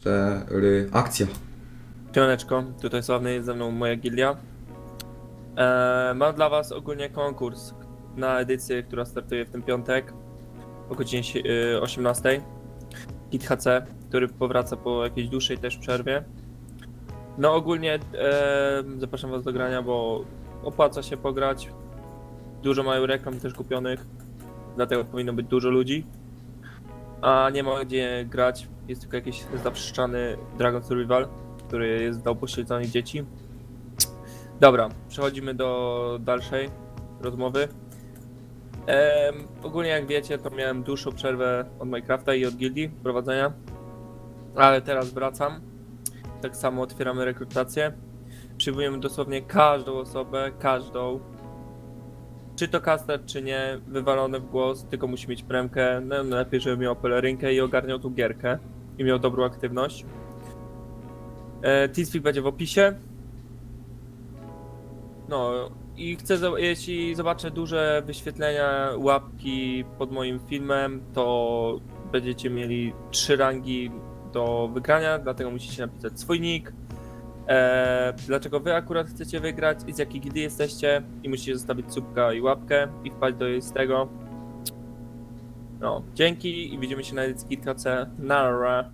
cztery, akcja. Siemaneczko, tutaj sławny jest ze mną moja gilia. Eee, mam dla was ogólnie konkurs na edycję, która startuje w ten piątek o godzinie si- y, 18. Kit HC, który powraca po jakiejś dłuższej też przerwie. No ogólnie eee, zapraszam was do grania, bo opłaca się pograć. Dużo mają reklam też kupionych, dlatego powinno być dużo ludzi. A nie ma gdzie grać, jest tylko jakiś zawszczany Dragon Survival który jest dla upośledzonych dzieci. Dobra, przechodzimy do dalszej rozmowy. Ogólnie jak wiecie, to miałem dłuższą przerwę od Minecrafta i od gildii prowadzenia, ale teraz wracam. Tak samo otwieramy rekrutację. Przyjmujemy dosłownie każdą osobę, każdą. Czy to caster, czy nie, wywalone w głos, tylko musi mieć premkę. No, najlepiej, żeby miał pelerynkę i ogarniał tu gierkę i miał dobrą aktywność. E, Teamspeak będzie w opisie. No i chcę, jeśli zobaczę duże wyświetlenia, łapki pod moim filmem, to będziecie mieli trzy rangi do wygrania, dlatego musicie napisać swój nick. E, dlaczego wy akurat chcecie wygrać i z jakiej gildy jesteście i musicie zostawić subka i łapkę i wpaść do jej z tego. No, dzięki i widzimy się na edycji KC. Nara.